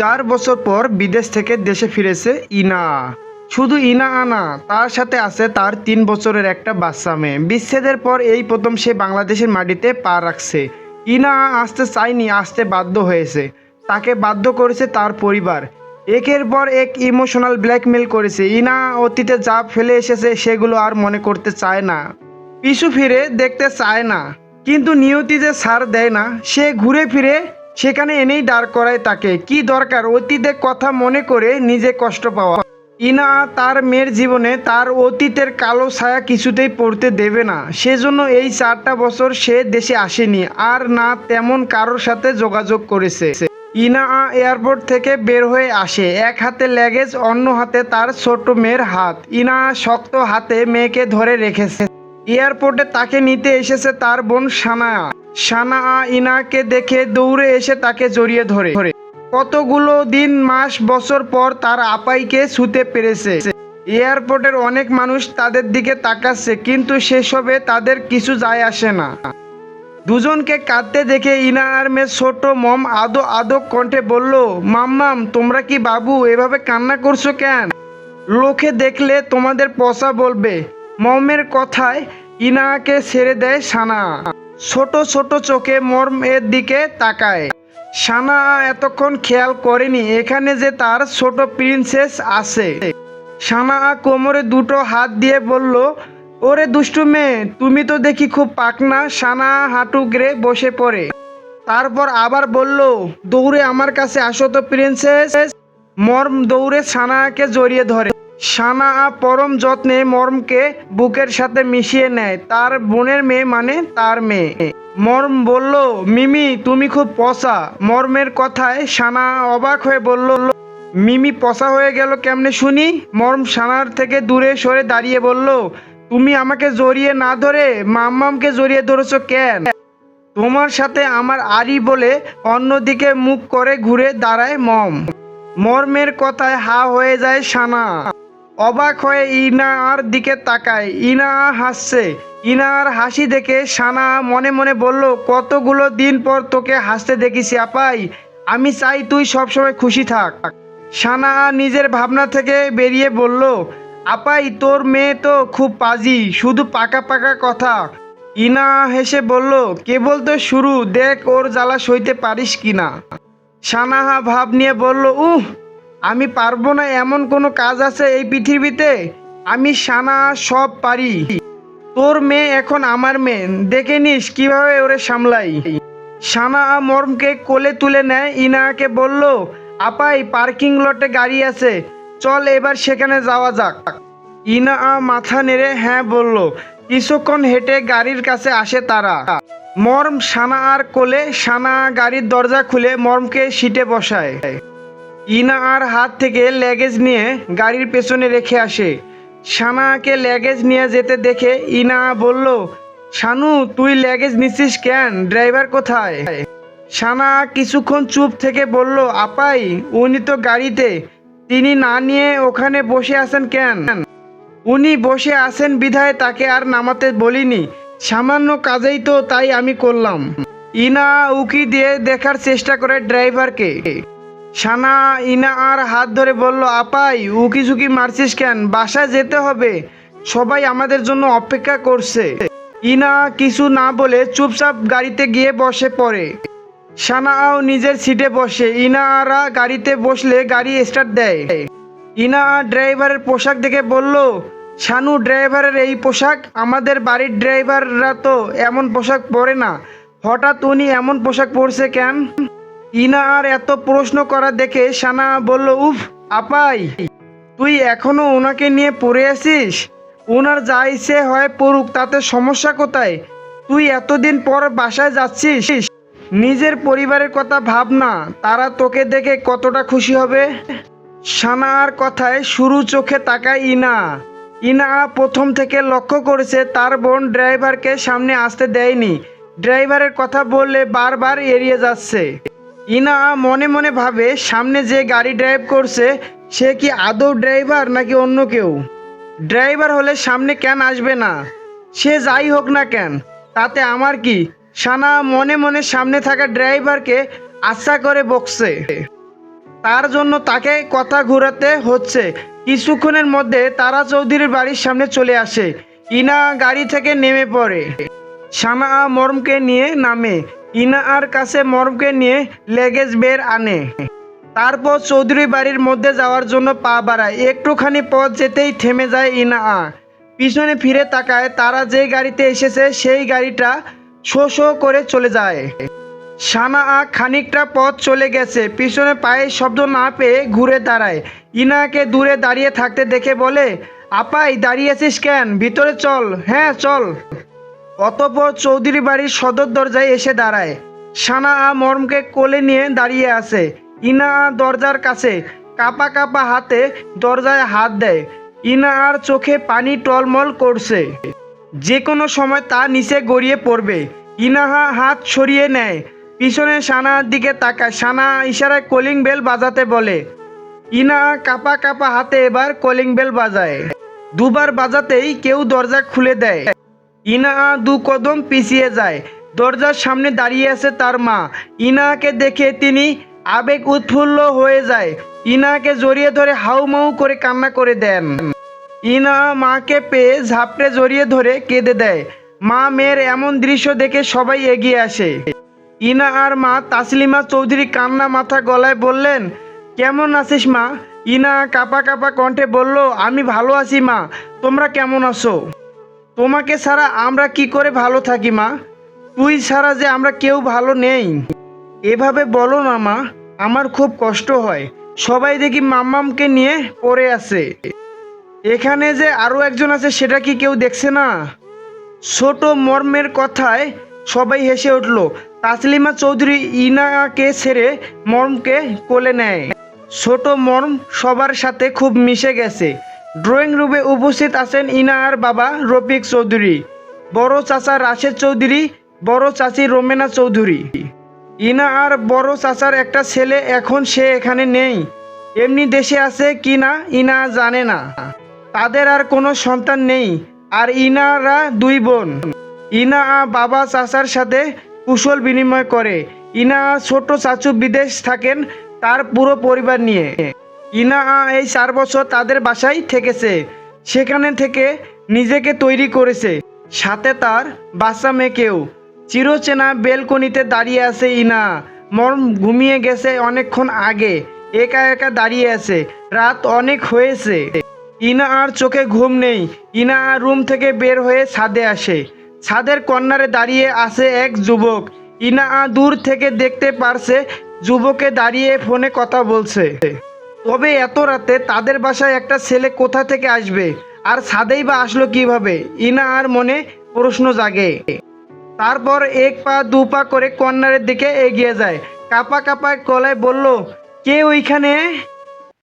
চার বছর পর বিদেশ থেকে দেশে ফিরেছে ইনা। শুধু ইনা আনা, তার সাথে আছে তার তিন বছরের একটা বাচ্চা মেয়ে। বিচ্ছেদের পর এই প্রথম সে বাংলাদেশের মাটিতে পা রাখছে। ইনা আসতে চায়নি, আসতে বাধ্য হয়েছে। তাকে বাধ্য করেছে তার পরিবার। একের পর এক ইমোশনাল ব্ল্যাকমেল করেছে। ইনা অতীতে যা ফেলে এসেছে, সেগুলো আর মনে করতে চায় না। পিছু ফিরে দেখতে চায় না। কিন্তু নিয়তি যে ছাড় দেয় না, সে ঘুরে ফিরে সেখানে এনেই দাঁড় করায় তাকে। কি দরকার? অতীতের কথা মনে করে নিজে কষ্ট পাওয়া। ইনা তার মেয়ের জীবনে তার অতীতের কালো ছায়া কিছুতেই পড়তে দেবে না। সেজন্য এই চারটা বছর সে দেশে আসেনি, আর না তেমন কারোর সাথে যোগাযোগ করেছে। ইনা এয়ারপোর্ট থেকে বের হয়ে আসে। এক হাতে ল্যাগেজ অন্য হাতে তার ছোট মেয়ের হাত। ইনা শক্ত হাতে মেয়েকে ধরে রেখেছে। এয়ারপোর্টে তাকে নিতে এসেছে তার বোন সানা সানা ইনাকে দেখে দৌড়ে এসে তাকে জড়িয়ে ধরে। ধরে কতগুলো দিন, মাস, বছর পর তার আপাইকে ছুতে পেরেছে। এয়ারপোর্টের অনেক মানুষ তাদের দিকে তাকাচ্ছে, কিন্তু সেসবে তাদের কিছু যায় আসে না। দুজনকে কাঁদতে দেখে ইনা আর মেয়ে ছোট মম আদো আদো কণ্ঠে বলল মাম্মাম তোমরা কি বাবু এভাবে কান্না করছ কেন? লোকে দেখলে তোমাদের পচা বলবে। মমের কথায় ইনাকে ছেড়ে দেয় সানা ছোট ছোট চোখে মর্ম এর দিকে তাকায়। সানা এতক্ষণ খেয়াল করেনি, এখানে যে তার ছোট প্রিন্সেস আছে। সানা কোমরে দুটো হাত দিয়ে বলল, ওরে দুষ্টু মেয়ে, তুমি তো দেখি খুব পাকনা। সানা হাঁটু গড়ে বসে পড়ে। তারপর আবার বলল, দৌড়ে আমার কাছে আসো তো প্রিন্সেস মর্ম দৌড়ে সানাকে জড়িয়ে ধরে। সানা পরম যত্নে মর্মকে বুকের সাথে মিশিয়ে নেয়। তার বোনের মেয়ে মানে তার মেয়ে। মর্ম বলল, মিমি, তুমি খুব পচা। মর্মের কথায় সানা অবাক হয়ে বলল, মিমি, পচা হয়ে গেল কেমনে শুনি? মর্ম সানার থেকে দূরে সরে দাঁড়িয়ে বলল, তুমি আমাকে জড়িয়ে না ধরে মাম্মামকে জড়িয়ে ধরেছো কেন? তোমার সাথে আমার আরি বলে অন্যদিকে মুখ করে ঘুরে দাঁড়ায় মম। মর্মের কথায় হা হয়ে যায় সানা অবাক হয়ে ইনার দিকে তাকায়। ইনা হাসছে। ইনার হাসি দেখে সানা মনে মনে বলল, কতগুলো দিন পর তোকে হাসতে দেখিছি আপাই। আমি চাই তুই সবসময় খুশি থাক। সানা নিজের ভাবনা থেকে বেরিয়ে বলল, আপাই, তোর মেয়ে তো খুব পাজি, শুধু পাকা পাকা কথা। ইনা হেসে বলল, কেবল তো শুরু, দেখ ওর জ্বালা সইতে পারিস কিনা? সানাহা ভাব নিয়ে বলল, উহ আমি পারব না, এমন কোনো কাজ আছে এই পৃথিবীতে? আমি সানা সব পারি। তোর মেয়ে এখন আমার মেয়ে। দেখে নিস কীভাবে ওরে সামলাই। সানা মর্মকে কোলে তুলে নেয়, ইনাকে বলল, আপাই পার্কিং লটে গাড়ি আছে। চল এবার সেখানে যাওয়া যাক। ইনা মাথা নেড়ে হ্যাঁ বলল। কিছুক্ষণ হেঁটে গাড়ির কাছে আসে তারা। মর্ম সানা আর কোলে, সানা গাড়ির দরজা খুলে মর্মকে সিটে বসায়। ইনা আর হাত থেকে ল্যাগেজ নিয়ে গাড়ির পেছনে রেখে আসে। সানাকে ল্যাগেজ নিয়ে যেতে দেখে ইনা বলল, শানু, তুই ল্যাগেজ নিচ্ছিস কেন? ড্রাইভার কোথায়? সানা কিছুক্ষণ চুপ থেকে বলল, আপাই, উনি তো গাড়িতে। তিনি না নিয়ে ওখানে বসে আছেন কেন? উনি বসে আছেন বিধায় তাকে আর নামাতে বলিনি। সামান্য কাজেই তো তাই আমি করলাম। ইনা উকি দিয়ে দেখার চেষ্টা করে ড্রাইভারকে। সানা ইনা আর হাত ধরে বলল, আপাই, উকি ঝুঁকি মারছিস কেন? বাসায় যেতে হবে। সবাই আমাদের জন্য অপেক্ষা করছে। ইনা কিছু না বলে চুপচাপ গাড়িতে গিয়ে বসে পড়ে। সানাও নিজের সিটে বসে। ইনারা গাড়িতে বসলে গাড়ি স্টার্ট দেয়। ইনা ড্রাইভারের পোশাক দেখে বলল, শানু, ড্রাইভারের এই পোশাক? আমাদের বাড়ির ড্রাইভাররা তো এমন পোশাক পরে না। হঠাৎ উনি এমন পোশাক পরছে কেন? ইনা আর এত প্রশ্ন করা দেখে সানা বলল, উফ, আপাই, তুই এখনও ওনাকে নিয়ে পড়ে আছিস? ওনার যা ইচ্ছে হয় পড়ুক, তাতে সমস্যা কোথায়? তুই এতদিন পর বাসায় যাচ্ছিস? নিজের পরিবারের কথা ভাব না, তারা তোকে দেখে কতটা খুশি হবে? সানার কথায় শুরু চোখে তাকায় ইনা। ইনা প্রথম থেকে লক্ষ্য করেছে তার বোন ড্রাইভারকে সামনে আসতে দেয়নি। ড্রাইভারের কথা বললে বারবার এড়িয়ে যাচ্ছে। ইনা মনে মনে ভাবে, সামনে যে গাড়ি ড্রাইভ করছে, সে কি আদৌ ড্রাইভার নাকি অন্য কেউ? ড্রাইভার হলে সামনে কেন আসবে না? সে যাই হোক না কেন, তাতে আমার কি? সানা মনে মনে সামনে থাকা ড্রাইভারকে আশা করে বকছে। তার জন্য তাকে কথা ঘোরাতে হচ্ছে। কিছুক্ষণের মধ্যে তারা চৌধুরীর বাড়ির সামনে চলে আসে। ইনা গাড়ি থেকে নেমে পড়ে। সানা মর্মকে নিয়ে নামে। ইনা আর কাছে মরমকে নিয়ে লেগেজ বের আনে। তারপর চৌধুরী বাড়ির মধ্যে যাওয়ার জন্য পা বাড়ায়। একটুখানি পথ যেতেই থেমে যায় ইনা আ পিছনে ফিরে তাকায়, তারা যে গাড়িতে এসেছে সেই গাড়িটা শো শো করে চলে যায়। সানা আ খানিকটা পথ চলে গেছে। পিছনে পায়ের শব্দ না পেয়ে ঘুরে দাঁড়ায়। ইনাকে দূরে দাঁড়িয়ে থাকতে দেখে বলে, আপাই দাঁড়িয়েছিস কেন? ভিতরে চল। হ্যাঁ চল। অতপর চৌধুরী বাড়ির সদর দরজায় এসে দাঁড়ায়। সানা আ মরমকে কোলে নিয়ে দাঁড়িয়ে আছে। ইনা দরজার কাছে কাপা কাপা হাতে দরজায় হাত দেয়। ইনা আর চোখে পানি টলমল করছে। যে কোনো সময় তা নিচে গড়িয়ে পড়বে। ইনাহা হাত সরিয়ে নেয়। পিছনে সানার দিকে তাকায়। সানা ইশারায় কলিং বেল বাজাতে বলে, ইনা কাপা কাপা হাতে এবার কলিং বেল বাজায়। দুবার বাজাতেই কেউ দরজা খুলে দেয়। ইনা দু কদম পিছিয়ে যায়। দরজার সামনে দাঁড়িয়ে আছে তার মা। ইনাকে দেখে তিনি আবেগ উৎফুল্ল হয়ে যায়। ইনাকে জড়িয়ে ধরে হাউমাউ করে কান্না করে দেন। ইনা মাকে পেয়ে ঝাপড়ে জড়িয়ে ধরে কেঁদে দেয়। মা মেয়ের এমন দৃশ্য দেখে সবাই এগিয়ে আসে। ইনা আর মা তাসলিমা চৌধুরী কান্না মাথা গলায় বললেন, কেমন আছিস মা? ইনা কাপা কাপা কণ্ঠে বলল, আমি ভালো আছি মা। তোমরা কেমন আছো? তোমাকে ছাড়া আমরা কি করে ভালো থাকি, মা? তুই ছাড়া যে আমরা কেউ ভালো নেই। এভাবে বলো না, মা। আমার খুব কষ্ট হয়। সবাই দেখি মাম্মামকে নিয়ে পড়ে আছে। এখানে যে আরও একজন আছে, সেটা কি কেউ দেখছে না? ছোট মর্মের কথায় সবাই হেসে উঠল। তাসলিমা চৌধুরী ইনাকে ছেড়ে মর্মকে কোলে নেয়। ছোট মর্ম সবার সাথে খুব মিশে গেছে। ড্রয়িং রুমে উপস্থিত আছেন ইনার বাবা রফিক চৌধুরী, বড় চাচা রাশেদ চৌধুরী, বড় চাচি রোমেনা চৌধুরী। ইনা আর বড় চাচার একটা ছেলে এখন সে এখানে নেই। এমনি দেশে আছে কি না ইনা জানে না। তাদের আর কোনো সন্তান নেই, আর ইনারা দুই বোন। ইনা বাবা চাচার সাথে কুশল বিনিময় করে। ইনা ছোট চাচু বিদেশ থাকেন তার পুরো পরিবার নিয়ে। ইনা এই চার বছর তাদের বাসায় থেকেছে। সেখানে থেকে নিজেকে তৈরি করেছে। সাথে তার বাচ্চা মেয়েকেও চিরচেনা বেলকনিতে দাঁড়িয়ে আছে ইনা। মর্ম ঘুমিয়ে গেছে অনেকক্ষণ আগে। একা একা দাঁড়িয়ে আছে। রাত অনেক হয়েছে। ইনা আর চোখে ঘুম নেই। ইনা আর রুম থেকে বের হয়ে ছাদে আসে। ছাদের কর্নারে দাঁড়িয়ে আছে এক যুবক। ইনা দূর থেকে দেখতে পারছে যুবকে দাঁড়িয়ে ফোনে কথা বলছে। তবে এত রাতে তাদের বাসায় একটা ছেলে কোথা থেকে আসবে? আর ছাদেই বা আসলো কীভাবে? ইনা আর মনে প্রশ্ন জাগে। তারপর এক পা, দু পা করে কর্নারের দিকে এগিয়ে যায়। কাপা কাপা কলায় বলল, কে ওইখানে?